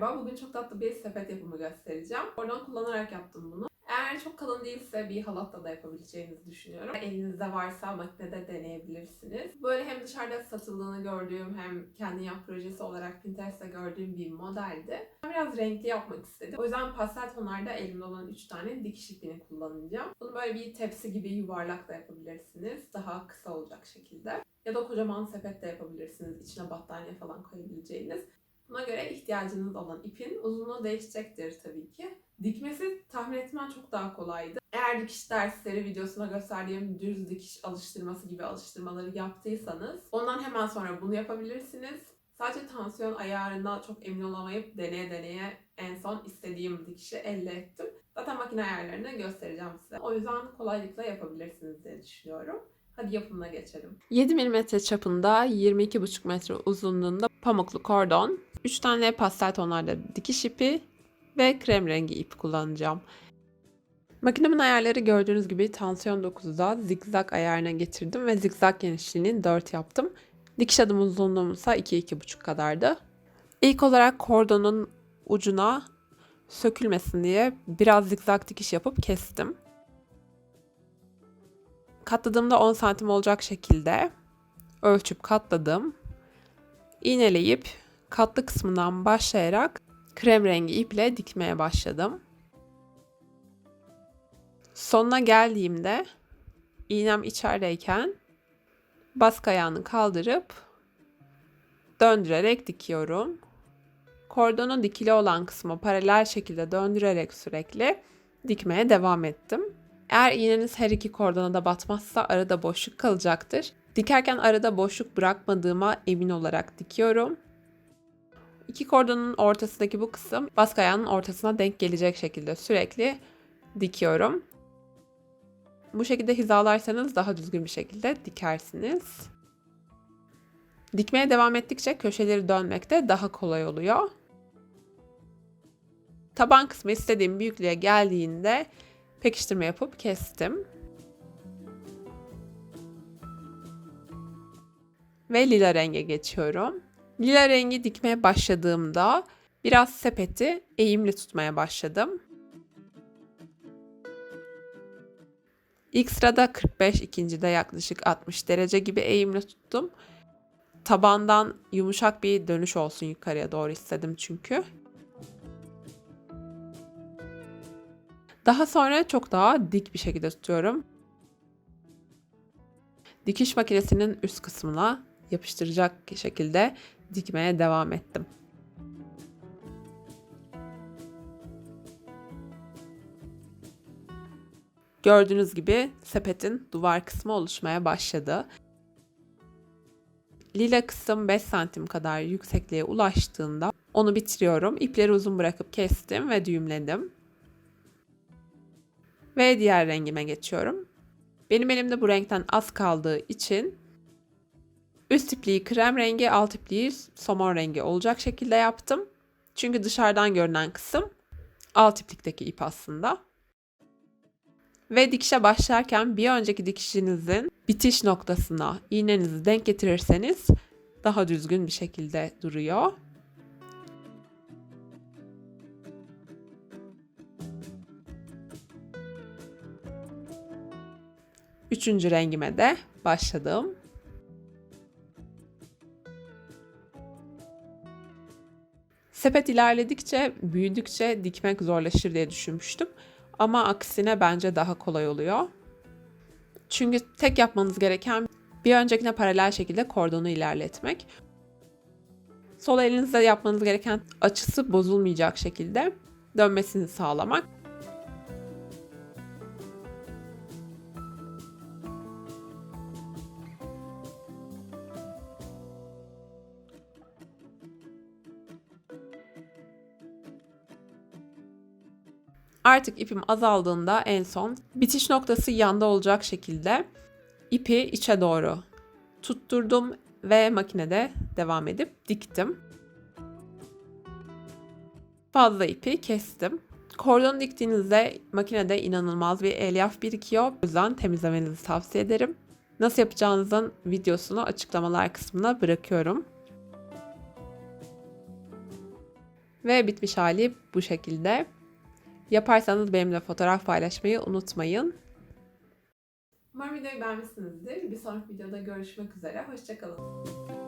Merhaba, bugün çok tatlı bir sepet yapımı göstereceğim. Oradan kullanarak yaptım bunu. Eğer çok kalın değilse bir halatla da yapabileceğinizi düşünüyorum. Elinizde varsa makinede deneyebilirsiniz. Böyle hem dışarıda satıldığını gördüğüm hem kendi yap projesi olarak Pinterest'te gördüğüm bir modeldi. Biraz renkli yapmak istedim. O yüzden pastel tonlarda elimde olan 3 tane dikiş ipini kullanacağım. Bunu böyle bir tepsi gibi yuvarlak da yapabilirsiniz. Daha kısa olacak şekilde. Ya da kocaman sepet de yapabilirsiniz. İçine battaniye falan koyabileceğiniz. Buna göre ihtiyacınız olan ipin uzunluğu değişecektir tabii ki. Dikmesi tahmin etmen çok daha kolaydı. Eğer dikiş dersleri videosuna gösterdiğim düz dikiş alıştırması gibi alıştırmaları yaptıysanız ondan hemen sonra bunu yapabilirsiniz. Sadece tansiyon ayarına çok emin olamayıp deneye deneye en son istediğim dikişi elde ettim. Zaten makine ayarlarını göstereceğim size. O yüzden kolaylıkla yapabilirsiniz diye düşünüyorum. Hadi yapımına geçelim. 7 mm çapında 22,5 metre uzunluğunda pamuklu kordon, 3 tane pastel tonlarda dikiş ipi ve krem rengi ip kullanacağım. Makinemin ayarları gördüğünüz gibi tansiyon 9'da zigzag ayarına getirdim ve zigzag genişliğini 4 yaptım. Dikiş adım uzunluğum ise 2-2,5 kadardı. İlk olarak kordonun ucuna sökülmesin diye biraz zigzag dikiş yapıp kestim. Katladığımda 10 santim olacak şekilde ölçüp katladım. İğneleyip katlı kısmından başlayarak krem rengi iple dikmeye başladım. Sonuna geldiğimde iğnem içerideyken baskı ayağını kaldırıp döndürerek dikiyorum. Kordonun dikili olan kısmı paralel şekilde döndürerek sürekli dikmeye devam ettim. Eğer iğneniz her iki kordona da batmazsa arada boşluk kalacaktır. Dikerken arada boşluk bırakmadığıma emin olarak dikiyorum. İki kordonun ortasındaki bu kısım baskı ayağının ortasına denk gelecek şekilde sürekli dikiyorum. Bu şekilde hizalarsanız daha düzgün bir şekilde dikersiniz. Dikmeye devam ettikçe köşeleri dönmekte daha kolay oluyor. Taban kısmı istediğim büyüklüğe geldiğinde pekiştirme yapıp kestim. Ve lila renge geçiyorum. Lila rengi dikmeye başladığımda biraz sepeti eğimli tutmaya başladım. İlk sırada 45, ikincide yaklaşık 60 derece gibi eğimli tuttum. Tabandan yumuşak bir dönüş olsun yukarıya doğru istedim çünkü. Daha sonra çok daha dik bir şekilde tutuyorum. Dikiş makinesinin üst kısmına yapıştıracak şekilde dikmeye devam ettim. Gördüğünüz gibi sepetin duvar kısmı oluşmaya başladı. Lila kısım 5 santim kadar yüksekliğe ulaştığında onu bitiriyorum. İpleri uzun bırakıp kestim ve düğümledim. Ve diğer rengime geçiyorum. Benim elimde bu renkten az kaldığı için üst ipliği krem rengi, alt ipliği somon rengi olacak şekilde yaptım. Çünkü dışarıdan görünen kısım alt iplikteki ip aslında. Ve dikişe başlarken bir önceki dikişinizin bitiş noktasına iğnenizi denk getirirseniz daha düzgün bir şekilde duruyor. Üçüncü rengime de başladım. Sepet ilerledikçe, büyüdükçe dikmek zorlaşır diye düşünmüştüm. Ama aksine bence daha kolay oluyor. Çünkü tek yapmanız gereken bir öncekine paralel şekilde kordonu ilerletmek. Sol elinizle yapmanız gereken açısı bozulmayacak şekilde dönmesini sağlamak. Artık ipim azaldığında en son bitiş noktası yanda olacak şekilde ipi içe doğru tutturdum ve makinede devam edip diktim. Fazla ipi kestim. Kordon diktiğinizde makinede inanılmaz bir elyaf birikiyor. O yüzden temizlemenizi tavsiye ederim. Nasıl yapacağınızın videosunu açıklamalar kısmına bırakıyorum. Ve bitmiş hali bu şekilde. Yaparsanız benimle fotoğraf paylaşmayı unutmayın. Umarım videoyu beğenmişsinizdir. Bir sonraki videoda görüşmek üzere. Hoşçakalın.